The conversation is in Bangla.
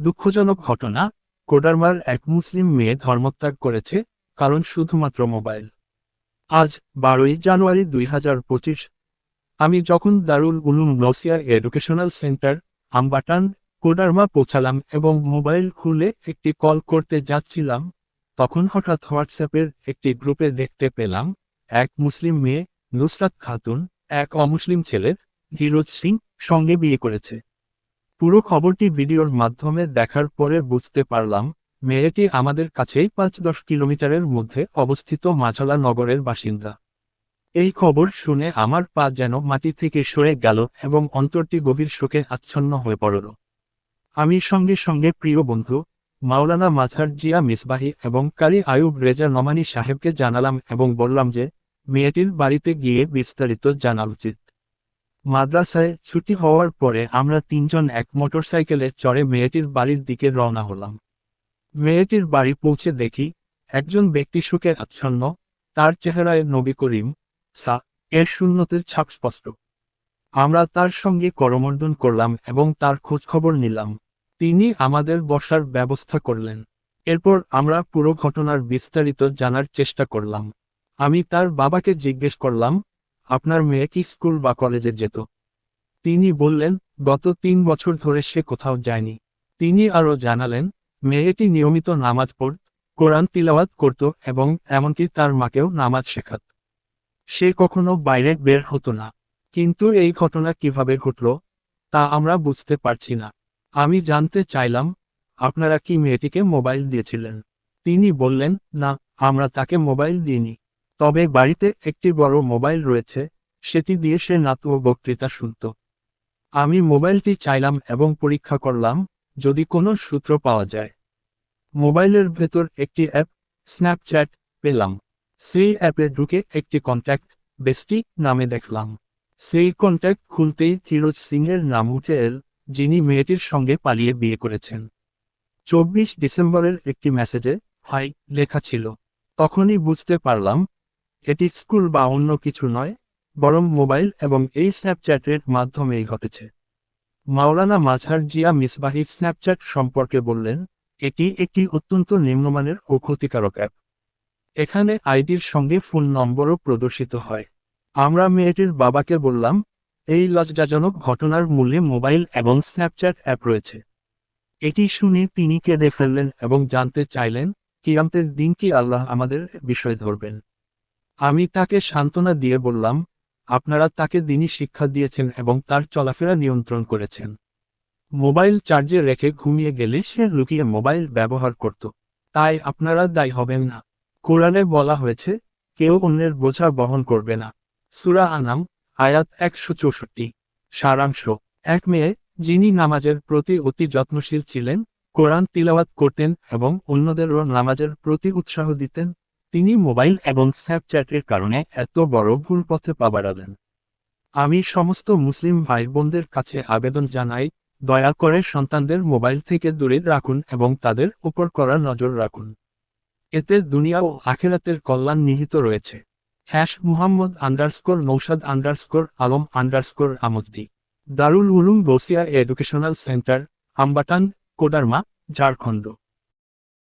দুঃখজনক ঘটনা, কোডারমার এক মুসলিম মেয়ে ধর্মত্যাগ করেছে, কারণ শুধুমাত্র মোবাইল। আজ বারোই জানুয়ারি দুই হাজার পঁচিশ। আমি যখন দারুল উলুম নসিয়া এডুকেশনাল সেন্টার, আমবাটান, কোডারমা পৌঁছালাম এবং মোবাইল খুলে একটি কল করতে যাচ্ছিলাম, তখন হঠাৎ হোয়াটসঅ্যাপের একটি গ্রুপে দেখতে পেলাম, এক মুসলিম মেয়ে, নুসরাত খাতুন, এক অমুসলিম ছেলের ধীরজ সিং, সঙ্গে বিয়ে করেছে। পুরো খবরটি ভিডিওর মাধ্যমে দেখার পরে বুঝতে পারলাম, মেয়েটি আমাদের কাছেই পাঁচ দশ কিলোমিটারের মধ্যে অবস্থিত মাছলা নগরের বাসিন্দা। এই খবর শুনে আমার পা যেন মাটি থেকে সরে গেল এবং অন্তরটি গভীর শোকে আচ্ছন্ন হয়ে পড়ল। আমি সঙ্গে সঙ্গে প্রিয় বন্ধু, মাওলানা মাঝার জিয়া মিসবাহি এবং কারি আয়ুব রেজা নমানি সাহেবকে জানালাম এবং বললাম যে, মেয়েটির বাড়িতে গিয়ে বিস্তারিত জানা উচিত। মাদ্রাসায় ছুটি হওয়ার পরে আমরা তিনজন এক মোটরসাইকেলে চড়ে মেয়েটির বাড়ির দিকে রওনা হলাম। মেয়েটির বাড়ি পৌঁছে দেখি, একজন ব্যক্তি সুখে আচ্ছন্ন, তার চেহারায় নবী করিম, সা, এর শূন্যতের ছাপ স্পষ্ট। আমরা তার সঙ্গে করমর্দন করলাম এবং তার খোঁজখবর নিলাম। তিনি আমাদের বসার ব্যবস্থা করলেন। এরপর আমরা পুরো ঘটনার বিস্তারিত জানার চেষ্টা করলাম। আমি তার বাবাকে জিজ্ঞেস করলাম আপনার মেয়ে কি স্কুল বা কলেজে যেত? তিনি বললেন, গত তিন বছর ধরে সে কোথাও যায়নি। তিনি আরও জানালেন, মেয়েটি নিয়মিত নামাজ পড়ত, কোরআন তিলাওয়াত করত এবং এমনকি তার মাকেও নামাজ শেখাত। সে কখনো বাইরে বের হতো না। কিন্তু এই ঘটনা কীভাবে ঘটল, তা আমরা বুঝতে পারছি না। আমি জানতে চাইলাম, আপনারা কি মেয়েটিকে মোবাইল দিয়েছিলেন? তিনি বললেন, না, আমরা তাকে মোবাইল দিইনি। তবে বাড়িতে একটি বড় মোবাইল রয়েছে, সেটি দিয়ে সে নাতু ও বক্তৃতা শুনত। আমি মোবাইলটি চাইলাম এবং পরীক্ষা করলাম, যদি কোনো সূত্র পাওয়া যায়। মোবাইলের ভেতর একটি অ্যাপ স্ন্যাপচ্যাট পেলাম। সেই অ্যাপে ঢুকে একটি কন্ট্যাক্ট, বেস্টি, নামে দেখলাম। সেই কন্ট্যাক্ট খুলতেই ফিরোজ সিংয়ের নাম উঠে এল, যিনি মেয়েটির সঙ্গে পালিয়ে বিয়ে করেছেন। চব্বিশ ডিসেম্বরের একটি মেসেজে, হাই, লেখা ছিল। তখনই বুঝতে পারলাম এটি স্কুল বা অন্য কিছু নয়, বরং মোবাইল এবং এই স্ন্যাপচ্যাটের মাধ্যমেই ঘটেছে। মাওলানা মাঝহার জিয়া মিসবাহি স্ন্যাপচ্যাট সম্পর্কে বললেন, এটি একটি অত্যন্ত নিম্নমানের ও ক্ষতিকারক অ্যাপ। এখানে আইডির সঙ্গে ফোন নম্বরও প্রদর্শিত হয়। আমরা মেয়েটির বাবাকে বললাম, এই লজ্জাজনক ঘটনার মূলে মোবাইল এবং স্ন্যাপচ্যাট অ্যাপ রয়েছে। এটি শুনে তিনি কেঁদে ফেললেন এবং জানতে চাইলেন, কিয়ামতের দিন কি আল্লাহ আমাদের বিষয় ধরবেন। আমি তাকে সান্ত্বনা দিয়ে বললাম, আপনারা তাকে দিনই শিক্ষা দিয়েছেন এবং তার চলাফেরা নিয়ন্ত্রণ করেছেন। মোবাইল চার্জে রেখে ঘুমিয়ে গেলে সে লুকিয়ে মোবাইল ব্যবহার করত। তাই আপনারা দায়ী হবেন না। কোরআনে বলা হয়েছে, কেউ অন্যের বোঝা বহন করবে না। সুরা আনাম আয়াত একশো চৌষট্টি। সারাংশ, এক মেয়ে, যিনি নামাজের প্রতি অতি যত্নশীল ছিলেন, কোরআন তিলাওয়াত করতেন এবং অন্যদেরও নামাজের প্রতি উৎসাহ দিতেন তিনি মোবাইল এবং স্ন্যাপচ্যাটের কারণে এত বড় ভুল পথে পা বাড়ালেন। আমি সমস্ত মুসলিম ভাই বোনদের কাছে আবেদন জানাই, দয়া করে সন্তানদের মোবাইল থেকে দূরে রাখুন এবং তাদের উপর করা নজর রাখুন। এতে দুনিয়া ও আখেরাতের কল্যাণ নিহিত রয়েছে। Hash Muhammad underscore Naushad underscore Alam underscore Amaddi. Darul Uloom Basiya educational centre Ambatan Koderma, Jharkhand.